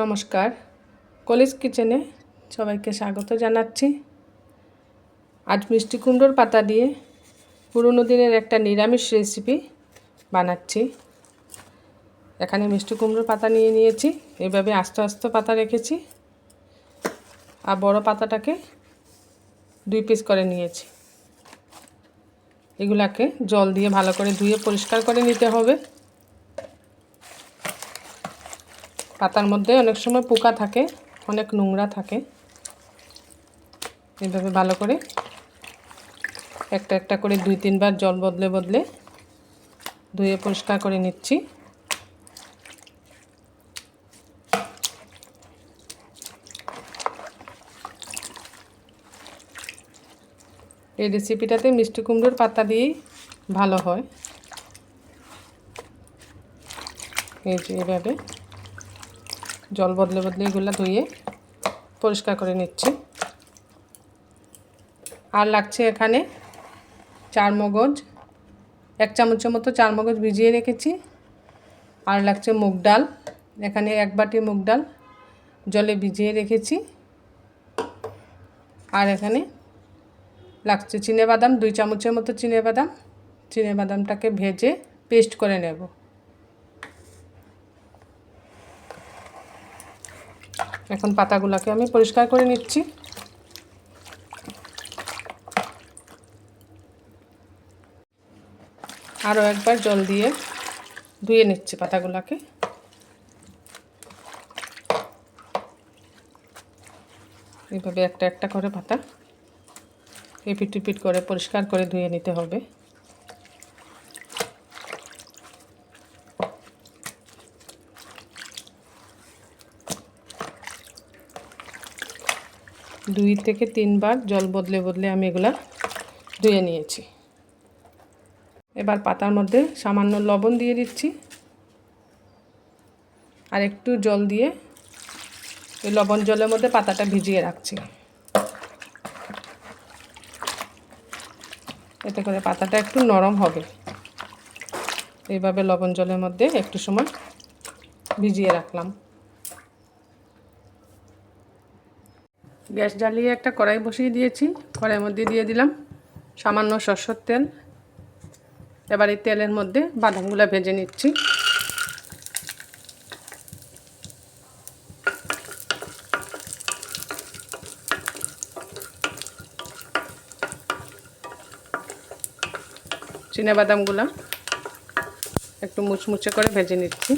নমস্কার। কলেজ কিচেনে সবাইকে স্বাগত জানাচ্ছি। আজ মিষ্টি কুমড়োর পাতা দিয়ে পুরনো দিনের একটা নিরামিষ রেসিপি বানাচ্ছি। এখানে মিষ্টি কুমড়োর পাতা নিয়ে নিয়েছি, এভাবে আস্তে আস্তে পাতা রেখেছি আর বড় পাতাটাকে দুই পিস করে নিয়েছি। এগুলাকে জল দিয়ে ভালো করে ধুয়ে পরিষ্কার করে নিতে হবে। পাতার মধ্যে অনেক সময় পোকা থাকে, অনেক নোংরা থাকে। এভাবে ভালো করে একটা একটা করে দুই তিনবার জল বদলে বদলে ধুয়ে পরিষ্কার করে নিচ্ছি। এই রেসিপিটাতে মিষ্টি কুমড়োর পাতা দিয়েই ভালো হয়। এই যে এভাবে জল বদলে বদলে এগুলো ধুয়ে পরিষ্কার করে নিচ্ছি। আর লাগছে এখানে চার মগজ, এক চামচের মতো চার মগজ ভিজিয়ে রেখেছি। আর লাগছে মুগ ডাল, এখানে এক বাটি মুগ ডাল জলে ভিজিয়ে রেখেছি। আর এখানে লাগছে চিনে বাদাম, দুই চামচের মতো চিনে বাদাম। চিনে বাদামটাকে ভেজে পেস্ট করে নেব। এখন পাতাগুলোকে আমি পরিষ্কার করে নিচ্ছি। আরও একবার জল দিয়ে ধুয়ে নিচ্ছি পাতাগুলোকে। এইভাবে একটা একটা করে পাতা এপিট টিপিট করে পরিষ্কার করে ধুয়ে নিতে হবে। দুই থেকে তিনবার জল বদলে বদলে আমি এগুলা ধুয়ে নিয়েছি। এবার পাতার মধ্যে সামান্য লবণ দিয়ে দিচ্ছি। আর একটু জল দিয়ে এই লবণ জলের মধ্যে পাতাটা ভিজিয়ে রাখছি। এতে করে পাতাটা একটু নরম হবে। এইভাবে লবণ জলের মধ্যে একটু সময় ভিজিয়ে রাখলাম। গ্যাস জ্বালিয়ে একটা কড়াই বসিয়ে দিয়েছি। কড়াইয়ের মধ্যে দিয়ে দিলাম সামান্য সরষের তেল। এবার এই তেলের মধ্যে বাদামগুলো ভেজে নিচ্ছি। চিনে বাদামগুলো একটু মুচমুচে করে ভেজে নিচ্ছি।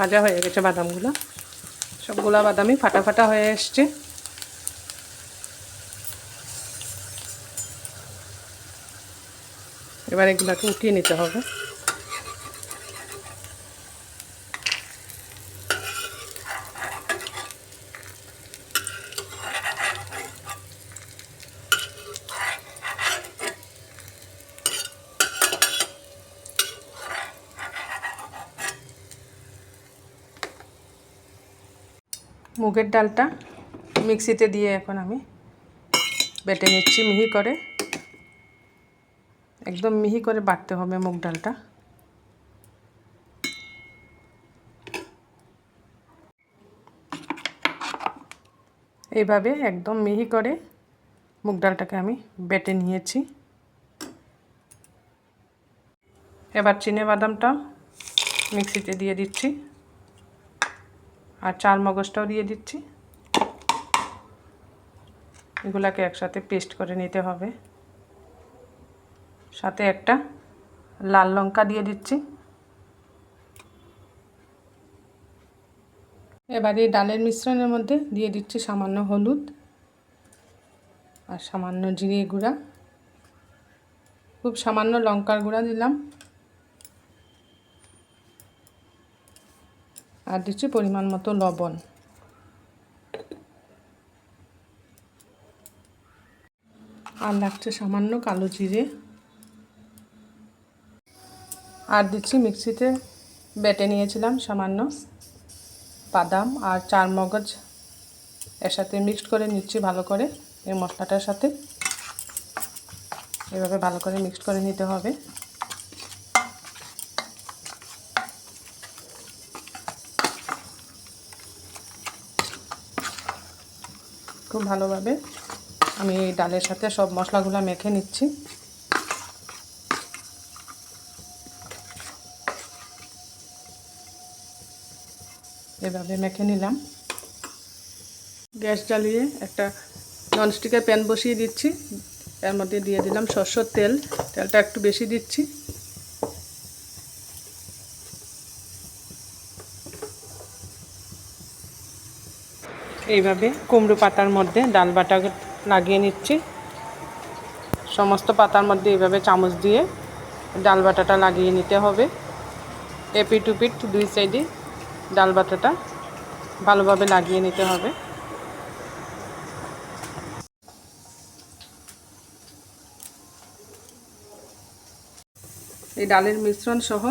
ভাজা হয়ে গেছে বাদামগুলো। সবগুলা বাদামই ফাটা ফাটা হয়ে এসছে। এবার এগুলোকে উঠিয়ে নিতে হবে। মুগের ডালটা মিক্সিতে দিয়ে এখন আমি বেটে নিচ্ছি মিহি করে। একদম মিহি করে বাটতে হবে মুগ ডালটা। এইভাবে একদম মিহি করে মুগ ডালটাকে আমি বেটে নিয়েছি। এবার চিনে বাদামটা মিক্সিতে দিয়ে দিচ্ছি। আর চাল মগজটাও দিয়ে দিচ্ছি। এগুলাকে একসাথে পেস্ট করে নিতে হবে। সাথে একটা লাল লঙ্কা দিয়ে দিচ্ছি। এবার এই ডালের মিশ্রণের মধ্যে দিয়ে দিচ্ছি সামান্য হলুদ আর সামান্য জিরে গুঁড়া। খুব সামান্য লঙ্কার গুঁড়া দিলাম। আর দিচ্ছি পরিমাণ মতো লবণ। আর লাগছে সামান্য কালো জিরে। আর দিচ্ছি মিক্সিতে বেটে নিয়েছিলাম সামান্য বাদাম আর চার মগজ এর সাথে মিক্সড করে নিচ্ছি ভালো করে এই মশলাটার সাথে। এভাবে ভালো করে মিক্সড করে নিতে হবে। খুব ভালোভাবে আমি এই ডালের সাথে সব মশলাগুলো মেখে নিচ্ছি। এভাবে মেখে নিলাম। গ্যাস জ্বালিয়ে একটা ননস্টিকের প্যান বসিয়ে দিচ্ছি। এর মধ্যে দিয়ে দিলাম সরষের তেল। তেলটা একটু বেশি দিচ্ছি। এইভাবে কুমড়ো পাতার মধ্যে ডাল বাটা লাগিয়ে নিচ্ছি। সমস্ত পাতার মধ্যে এইভাবে চামচ দিয়ে ডাল বাটাটা লাগিয়ে নিতে হবে। এপিট উপিট দুই সাইডে ডাল বাটাটা ভালোভাবে লাগিয়ে নিতে হবে। এই ডালের মিশ্রণ সহ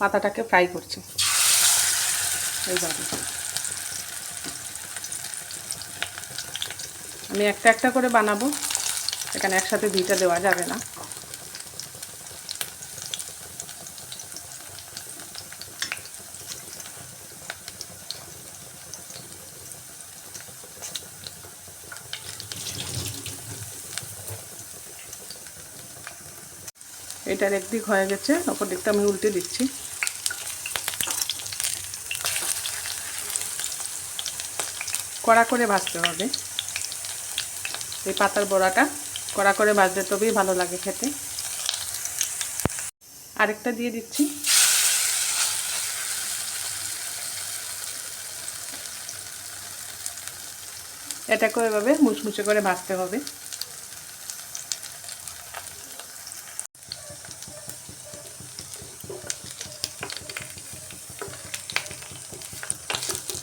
পাতাটাকে ফ্রাই করছি। এইভাবে। আমি একটা একটা করে বানাবো। এখানে একসাথে দুইটা দেওয়া যাবে না। এটার একদিক হয়ে গেছে অপর দিকটা আমি উল্টে দিচ্ছি। কড়া করে ভাজতে হবে। এই পাতার বড়াটা কড়া করে ভাজলে তবেই ভালো লাগে খেতে। আরেকটা দিয়ে দিচ্ছি। এটাকেও এভাবে মুচমুচে করে ভাজতে হবে।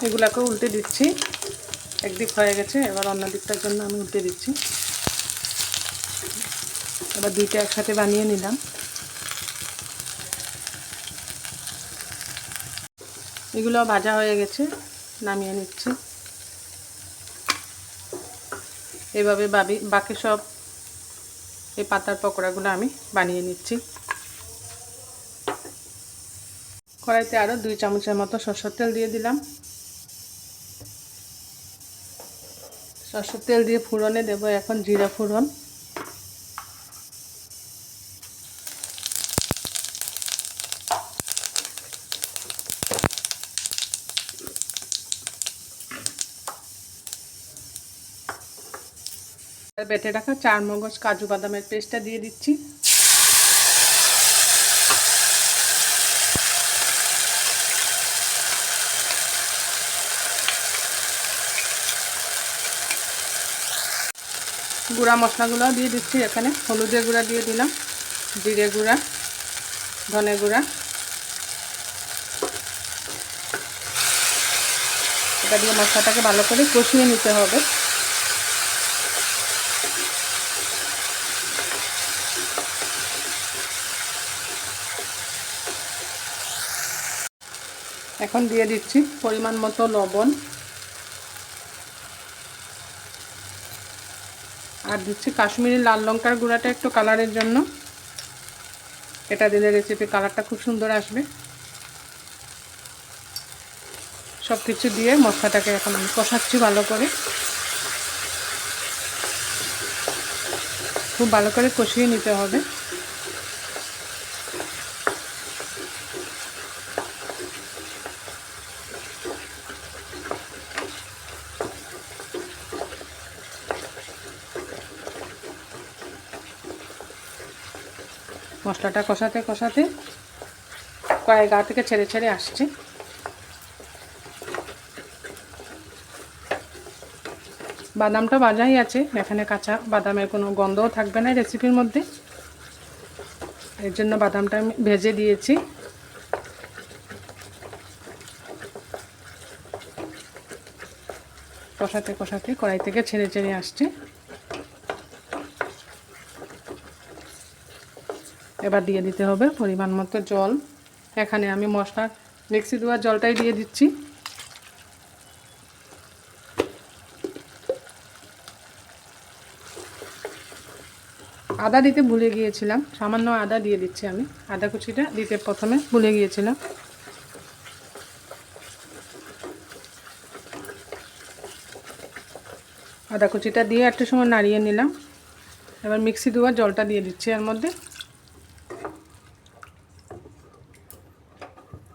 এগুলাকে উল্টে দিচ্ছি। একদিক হয়ে গেছে, এবার অন্য দিকটার জন্য আমি উল্টে দিচ্ছি। এবার দুইটা একসাথে বানিয়ে নিলাম। এগুলো ভাজা হয়ে গেছে, নামিয়ে নিচ্ছি। এভাবে বাবি, বাকি সব এই পাতার পকোড়াগুলো আমি বানিয়ে নিচ্ছি। কড়াইতে আরও দুই চামচের মতো সরষের তেল দিয়ে দিলাম। সরষের তেল দিয়ে ফুরনে দেব, এখন জিরা ফুরন। বেটে রাখা চার মগজ কাজু বাদামের পেস্টটা দিয়ে দিচ্ছি। গুঁড়া মশলাগুলো দিয়ে দিচ্ছি এখানে। হলুদের গুঁড়া দিয়ে দিলাম, জিরে গুঁড়া, ধনে গুঁড়া। এটা দিয়ে মশলাটাকে ভালো করে কষিয়ে নিতে হবে। এখন দিয়ে দিচ্ছি পরিমাণ মতো লবণ। আর দিচ্ছি কাশ্মীরি লাল লঙ্কার গুঁড়াটা একটু কালারের জন্য। এটা দিলে রেসিপি কালারটা খুব সুন্দর আসবে। সব কিছু দিয়ে মশলাটাকে এখন আমি কষাচ্ছি ভালো করে। খুব ভালো করে কষিয়ে নিতে হবে। মশলাটা কষাতে কষাতে কয়েক গা থেকে ছেড়ে ছেড়ে আসছে। বাদামটা বাজাই আছে, এখানে কাঁচা বাদামের কোনো গন্ধও থাকবে না রেসিপির মধ্যে। এর জন্য বাদামটা আমি ভেজে দিয়েছি। কষাতে কষাতে কড়াই থেকে ছেড়ে ছেড়ে আসছে। এবার দিয়ে দিতে হবে পরিমাণ মতো জল। এখানে আমি মশলা, মিক্সি দেওয়ার জলটাই দিয়ে দিচ্ছি। আদা দিতে ভুলে গিয়েছিলাম, সামান্য আদা দিয়ে দিচ্ছি আমি। আদা কুচিটা দিতে প্রথমে ভুলে গিয়েছিলাম। আদা কুচিটা দিয়ে একটা সময় নাড়িয়ে নিলাম। এবার মিক্সি দেওয়ার জলটা দিয়ে দিচ্ছি এর মধ্যে।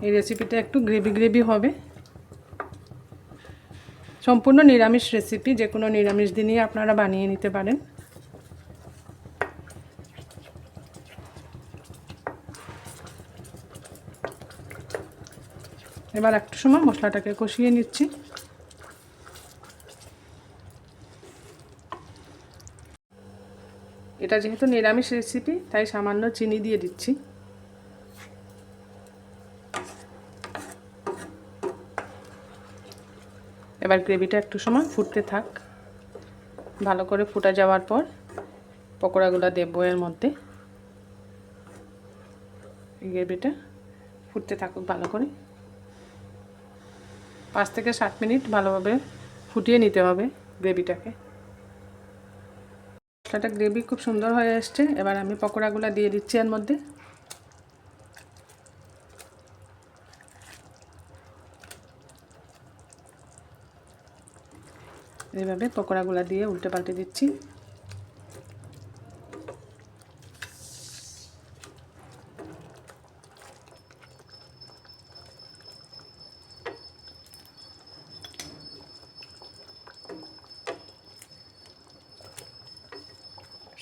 এই রেসিপিটা একটু গ্রেভি গ্রেভি হবে। সম্পূর্ণ নিরামিষ রেসিপি যে কোনো নিরামিষ দিনই আপনারা বানিয়ে নিতে পারেন। এবার একটু সময় মশলাটাকে কষিয়ে নিচ্ছি। এটা যেহেতু নিরামিষ রেসিপি তাই সামান্য চিনি দিয়ে দিচ্ছি। এবার গ্রেভিটা একটু সময় ফুটতে থাক। ভালো করে ফুটা যাওয়ার পর পকোড়াগুলো দেবো এর মধ্যে। গ্রেভিটা ফুটতে থাকুক ভালো করে। পাঁচ থেকে সাত মিনিট ভালোভাবে ফুটিয়ে নিতে হবে গ্রেভিটাকে। মশলাটা গ্রেভি খুব সুন্দর হয়ে এসছে। এবার আমি পকোড়াগুলো দিয়ে দিচ্ছি এর মধ্যে। এইভাবে পকোড়াগুলো দিয়ে উল্টে পাল্টে দিচ্ছি।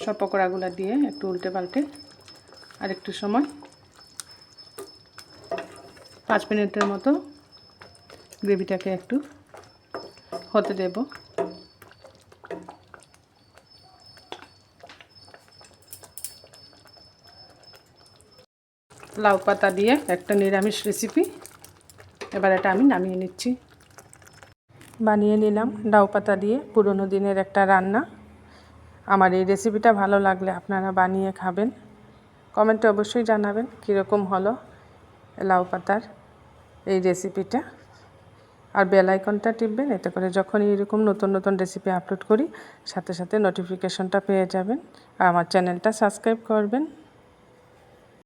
সব পকোড়াগুলো দিয়ে একটু উল্টে পাল্টে আর একটু সময়, পাঁচ মিনিটের মতো গ্রেভিটাকে একটু হতে দেব। লাউ পাতা দিয়ে একটা নিরামিষ রেসিপি এবার এটা আমি নামিয়ে নিচ্ছি। বানিয়ে নিলাম লাউ পাতা দিয়ে পুরনো দিনের একটা রান্না। আমার এই রেসিপিটা ভালো লাগলে আপনারা বানিয়ে খাবেন। কমেন্টে অবশ্যই জানাবেন কীরকম হলো লাউ পাতার এই রেসিপিটা আর বেল আইকনটা টিপবেন, এতে করে যখনই এরকম নতুন নতুন রেসিপি আপলোড করি, সাথে সাথে নোটিফিকেশনটা পেয়ে যাবেন। আর আমার চ্যানেলটা সাবস্ক্রাইব করবেন।